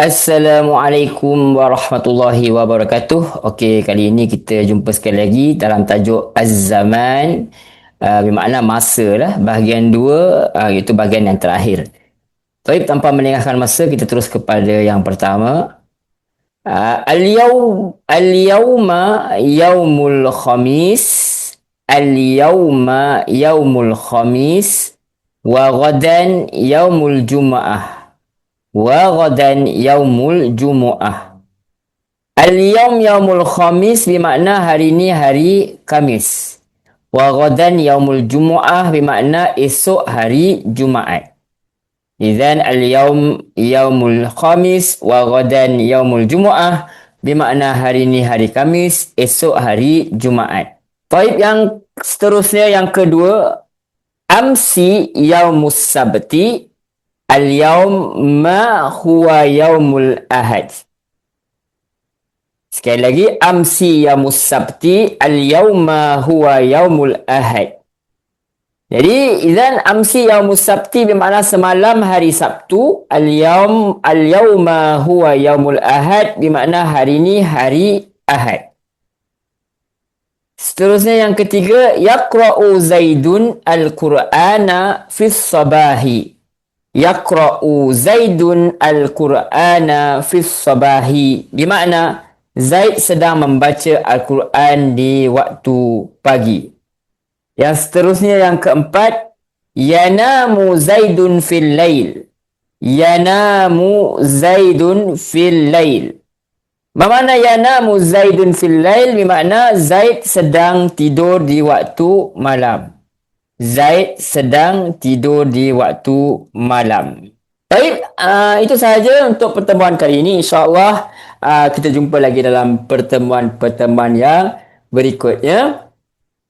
Assalamualaikum warahmatullahi wabarakatuh. Okey, kali ini kita jumpa sekali lagi dalam tajuk Az-Zaman. Uh, bermakna masa lah. Bahagian dua, uh, iaitu bahagian yang terakhir. Tapi tanpa meninggalkan masa, kita terus kepada yang pertama. Uh, Al-Yawm, Al-Yawma Yawmul Khamis. Al-Yawma Yawmul Khamis. Wa Ghadan Yawmul Jum'ah wa ghadan yaumul jumu'ah. Al-yawm yaumul khamis bermakna hari ini hari Kamis. Wa ghadan yaumul jumu'ah bermakna esok hari Jumaat. Idzan al-yawm yaumul khamis wa ghadan yaumul jumu'ah bermakna hari ini hari Kamis, esok hari Jumaat. Baik yang seterusnya yang kedua amsi yaumus sabti Al-yawm ma huwa yaumul ahad. Sekali lagi, amsi yamus sabti, al-yawma huwa yaumul ahad. Jadi, izan amsi yamus sabti bermakna semalam hari Sabtu, al-yawm, al-yawma huwa yaumul ahad bermakna hari ini hari ahad. Seterusnya yang ketiga, yaqra'u zaidun al-Qur'ana fis sabahi yaqra'u Zaidun al-Qur'ana fi sabahi. Di makna Zaid sedang membaca Al-Quran di waktu pagi. Yang seterusnya yang keempat, yanamu Zaidun fil lail. Yanamu Zaidun fil lail. Bermakna yanamu Zaidun fil lail bermakna Zaid sedang tidur di waktu malam. Zaid sedang tidur di waktu malam. Baik, uh, itu sahaja untuk pertemuan kali ini. InsyaAllah uh, kita jumpa lagi dalam pertemuan-pertemuan yang berikutnya.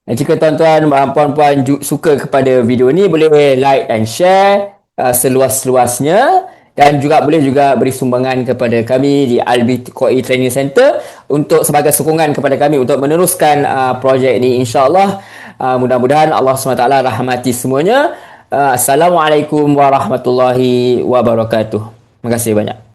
Dan jika tuan-tuan dan puan-puan suka kepada video ini, boleh like dan share uh, seluas-luasnya. Dan juga boleh juga beri sumbangan kepada kami di Albi Koi Training Center untuk sebagai sokongan kepada kami untuk meneruskan uh, projek ini insyaAllah. Uh, mudah-mudahan Allah SWT rahmati semuanya. Uh, Assalamualaikum warahmatullahi wabarakatuh. Terima kasih banyak.